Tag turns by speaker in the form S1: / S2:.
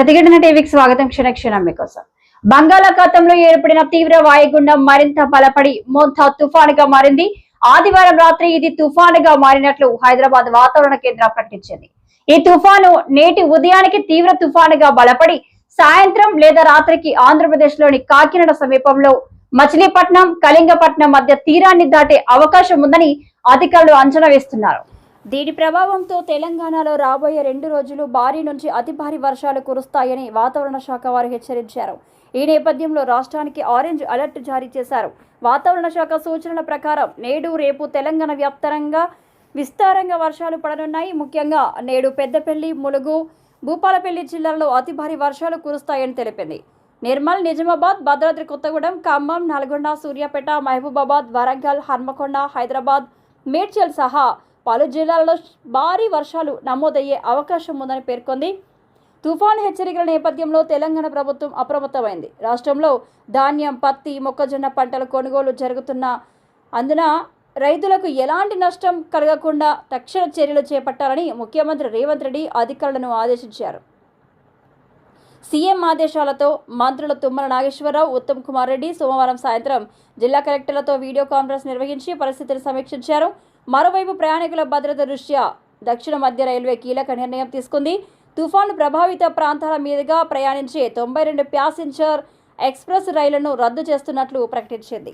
S1: ప్రతిఘటన టీవీకి స్వాగతం క్షణ క్షణం మీకోసం. బంగాళాఖాతంలో ఏర్పడిన తీవ్ర వాయుగుండం మరింత బలపడి మోంతా తుఫానుగా మారింది. ఆదివారం రాత్రి ఇది తుఫానుగా మారినట్లు హైదరాబాద్ వాతావరణ కేంద్రం ప్రకటించింది. ఈ తుఫాను నేటి ఉదయానికి తీవ్ర తుఫానుగా బలపడి సాయంత్రం లేదా రాత్రికి ఆంధ్రప్రదేశ్లోని కాకినాడ సమీపంలో మచిలీపట్నం కళింగపట్నం మధ్య తీరాన్ని దాటే అవకాశం ఉందని అధికారులు అంచనా వేస్తున్నారు. దీని ప్రభావంతో తెలంగాణలో రాబోయే రెండు రోజులు భారీ నుంచి అతి భారీ వర్షాలు కురుస్తాయని వాతావరణ శాఖ వారు హెచ్చరించారు. ఈ నేపథ్యంలో రాష్ట్రానికి ఆరెంజ్ అలర్ట్ జారీ చేశారు. వాతావరణ శాఖ సూచనల ప్రకారం నేడు రేపు తెలంగాణ వ్యాప్తంగా విస్తారంగా వర్షాలు పడనున్నాయి. ముఖ్యంగా నేడు పెద్దపల్లి ములుగు భూపాలపల్లి జిల్లాల్లో అతి భారీ వర్షాలు కురుస్తాయని తెలిపింది. నిర్మల్ నిజామాబాద్ భద్రాద్రి కొత్తగూడెం ఖమ్మం నల్గొండ సూర్యాపేట మహబూబాబాద్ వరంగల్ హన్మకొండ హైదరాబాద్ మేడ్చల్ సహా పలు జిల్లాలలో భారీ వర్షాలు నమోదయ్యే అవకాశం ఉందని పేర్కొంది. తుఫాన్ హెచ్చరికల నేపథ్యంలో తెలంగాణ ప్రభుత్వం అప్రమత్తమైంది. రాష్ట్రంలో ధాన్యం పత్తి మొక్కజొన్న పంటల కొనుగోలు జరుగుతున్న అందున రైతులకు ఎలాంటి నష్టం కలగకుండా తక్షణ చర్యలు చేపట్టాలని ముఖ్యమంత్రి రేవంత్ రెడ్డి అధికారులను ఆదేశించారు. సీఎం ఆదేశాలతో మంత్రులు తుమ్మల నాగేశ్వరరావు ఉత్తమ్ కుమార్ రెడ్డి సోమవారం సాయంత్రం జిల్లా కలెక్టర్లతో వీడియో కాన్ఫరెన్స్ నిర్వహించి పరిస్థితిని సమీక్షించారు. మరోవైపు ప్రయాణికుల భద్రత దృష్ట్యా దక్షిణ మధ్య రైల్వే కీలక నిర్ణయం తీసుకుంది. తుఫాను ప్రభావిత ప్రాంతాల మీదుగా ప్రయాణించే తొంభై రెండు ప్యాసింజర్ ఎక్స్ప్రెస్ రైళ్ళను రద్దు చేస్తున్నట్లు ప్రకటించింది.